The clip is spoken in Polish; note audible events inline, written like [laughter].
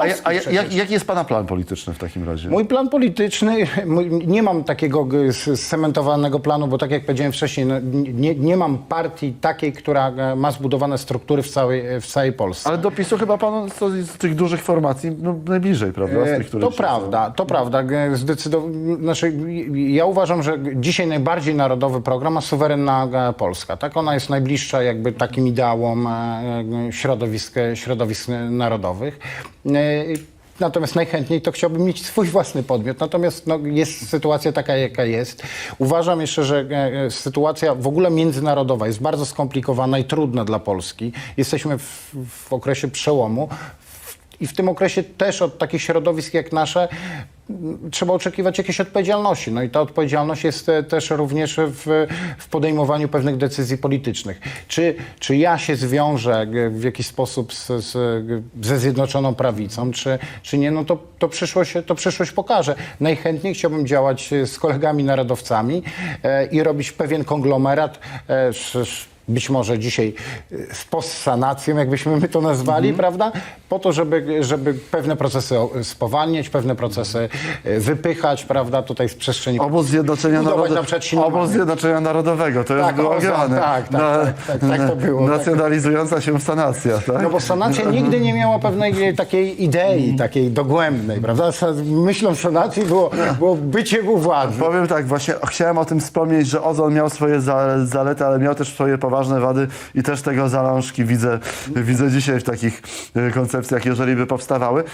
A, ja- a ja- jaki jest pana plan polityczny w takim razie? Mój plan polityczny, [laughs] mój, nie mam takiego scementowanego planu, bo tak jak powiedziałem wcześniej, no, nie, nie mam partii takiej, która e, ma zbudowane struktury w całej, w całej Polsce. Ale do PiSu chyba pan z tych dużych formacji no, najbliżej, prawda? E, tych, To dzisiaj są. prawda, to prawda. Zdecydow- znaczy, ja uważam, że dzisiaj najbardziej narodowy program ma suwerenna e, Polska. Tak, ona jest najbliższa jakby takim ideałom e, e, środowisk, środowisk narodowych. E, Natomiast najchętniej to chciałbym mieć swój własny podmiot. Natomiast no, jest sytuacja taka, jaka jest. Uważam jeszcze, że e, e, sytuacja w ogóle międzynarodowa jest bardzo skomplikowana i trudna dla Polski. Jesteśmy w, w okresie przełomu. I w tym okresie też od takich środowisk jak nasze trzeba oczekiwać jakiejś odpowiedzialności. No i ta odpowiedzialność jest e, też również w, w podejmowaniu pewnych decyzji politycznych. Czy, czy ja się zwiążę g- w jakiś sposób z, z, ze Zjednoczoną Prawicą, czy, czy nie, no to, to, przyszłość, to przyszłość pokaże. Najchętniej chciałbym działać e, z kolegami narodowcami e, i robić pewien konglomerat e, sz, być może dzisiaj e, z postsanacją, jakbyśmy my to nazwali, prawda? Po to, żeby, żeby pewne procesy spowalniać, pewne procesy e, wypychać, prawda, tutaj z przestrzeni Obóz Zjednoczenia, Narody... na Obóz. Zjednoczenia Narodowego, to Tak, jest było grane. tak, tak, tak, tak, tak to było, tak. Nacjonalizująca się sanacja, tak? No bo sanacja nigdy nie miała pewnej takiej Mhm. idei, takiej dogłębnej, prawda? Myślą sanacji było, było bycie u władzy. Powiem tak, właśnie chciałem o tym wspomnieć, że ozon miał swoje za, zalety, ale miał też swoje poważne wady i też tego zalążki widzę, widzę dzisiaj w takich y, koncepcjach, jeżeli by powstawały.